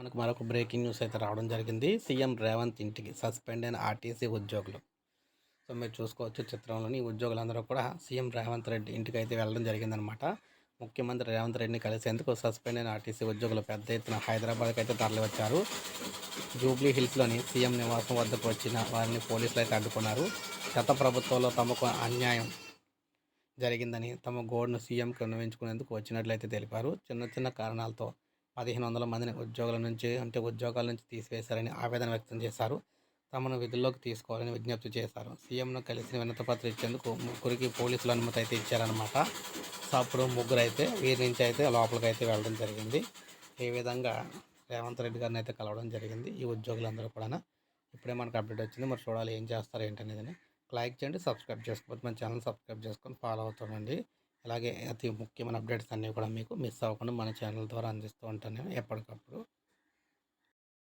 మనకు మరొక breaking news అయితే రావడం జరిగింది. సీఎం రేవంత్ ఇంటికి సస్పెండ్ అయిన ఆర్టీసీ ఉద్యోగులు. సో మీరు చూసుకోవచ్చు చిత్రంలోని ఉద్యోగులందరూ కూడా సీఎం రేవంత్ రెడ్డి ఇంటికి అయితే వెళ్ళడం జరిగిందనమాట ముఖ్యమంత్రి రేవంత్ రెడ్డిని కలిసేందుకు సస్పెండ్ అయిన ఆర్టీసీ ఉద్యోగులు పెద్ద ఎత్తున హైదరాబాద్కి అయితే తరలివచ్చారు. జూబ్లీ హిల్స్లోని సీఎం నివాసం వద్దకు వచ్చిన వారిని పోలీసులు అయితే అడ్డుకున్నారు. గత ప్రభుత్వంలో తమకు అన్యాయం జరిగిందని తమ గోడును సీఎంకి విన్నవించుకునేందుకు వచ్చినట్లయితే తెలిపారు. చిన్న చిన్న కారణాలతో పదిహేను వందల మందిని ఉద్యోగుల నుంచి అంటే ఉద్యోగాల నుంచి తీసివేశారని ఆవేదన వ్యక్తం చేశారు. తమను విధుల్లోకి తీసుకోవాలని విజ్ఞప్తి చేశారు. సీఎంను కలిసి వినతిపత్రం ఇచ్చేందుకు ముగ్గురికి పోలీసులు అనుమతి అయితే ఇచ్చారనమాట సో అప్పుడు ముగ్గురు అయితే వీరి నుంచి అయితే లోపలికి అయితే వెళ్ళడం జరిగింది. ఈ విధంగా రేవంత్ రెడ్డి గారిని అయితే కలవడం జరిగింది. ఈ ఉద్యోగులందరూ కూడా ఇప్పుడే మనకు అప్డేట్ వచ్చింది. మరి చూడాలి ఏం చేస్తారు ఏంటనేది లైక్ చేయండి సబ్స్క్రైబ్ చేసుకోవచ్చు మన ఛానల్ సబ్స్క్రైబ్ చేసుకొని ఫాలో అవుతామండి అలాగే అతి ముఖ్యమైన అప్డేట్స్ అన్నీ కూడా మీకు మిస్ అవ్వకుండా మన ఛానల్ ద్వారా అందిస్తూ ఉంటాను నేను ఎప్పటికప్పుడు.